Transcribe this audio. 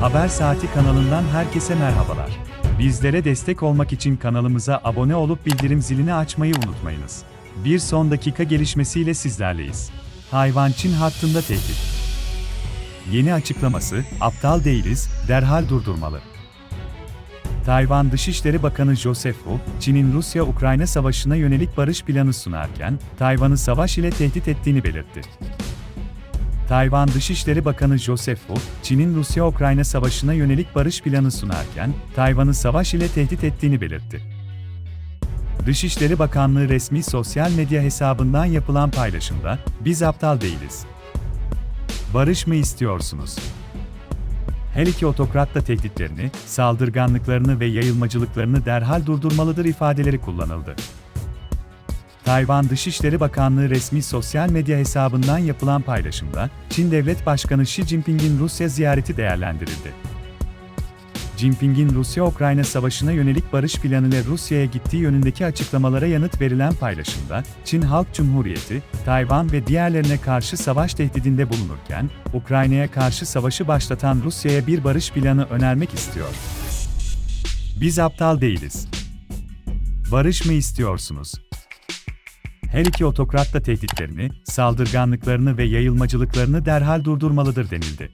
Haber Saati kanalından herkese merhabalar. Bizlere destek olmak için kanalımıza abone olup bildirim zilini açmayı unutmayınız. Bir son dakika gelişmesiyle sizlerleyiz. Tayvan Çin hattında tehdit. Yeni açıklaması, aptal değiliz, derhal durdurmalı. Tayvan Dışişleri Bakanı Joseph Wu, Çin'in Rusya-Ukrayna savaşına yönelik barış planı sunarken, Tayvan'ı savaş ile tehdit ettiğini belirtti. Tayvan Dışişleri Bakanı Joseph Wu, Çin'in Rusya-Ukrayna savaşına yönelik barış planı sunarken, Tayvan'ı savaş ile tehdit ettiğini belirtti. Dışişleri Bakanlığı resmi sosyal medya hesabından yapılan paylaşımda, biz aptal değiliz. Barış mı istiyorsunuz? Her iki otokrat da tehditlerini, saldırganlıklarını ve yayılmacılıklarını derhal durdurmalıdır ifadeleri kullanıldı. Tayvan Dışişleri Bakanlığı resmi sosyal medya hesabından yapılan paylaşımda, Çin Devlet Başkanı Xi Jinping'in Rusya ziyareti değerlendirildi. Jinping'in Rusya-Ukrayna savaşına yönelik barış planı ile Rusya'ya gittiği yönündeki açıklamalara yanıt verilen paylaşımda, Çin Halk Cumhuriyeti, Tayvan ve diğerlerine karşı savaş tehdidinde bulunurken, Ukrayna'ya karşı savaşı başlatan Rusya'ya bir barış planı önermek istiyor. Biz aptal değiliz. Barış mı istiyorsunuz? Her iki otokrat da tehditlerini, saldırganlıklarını ve yayılmacılıklarını derhal durdurmalıdır denildi.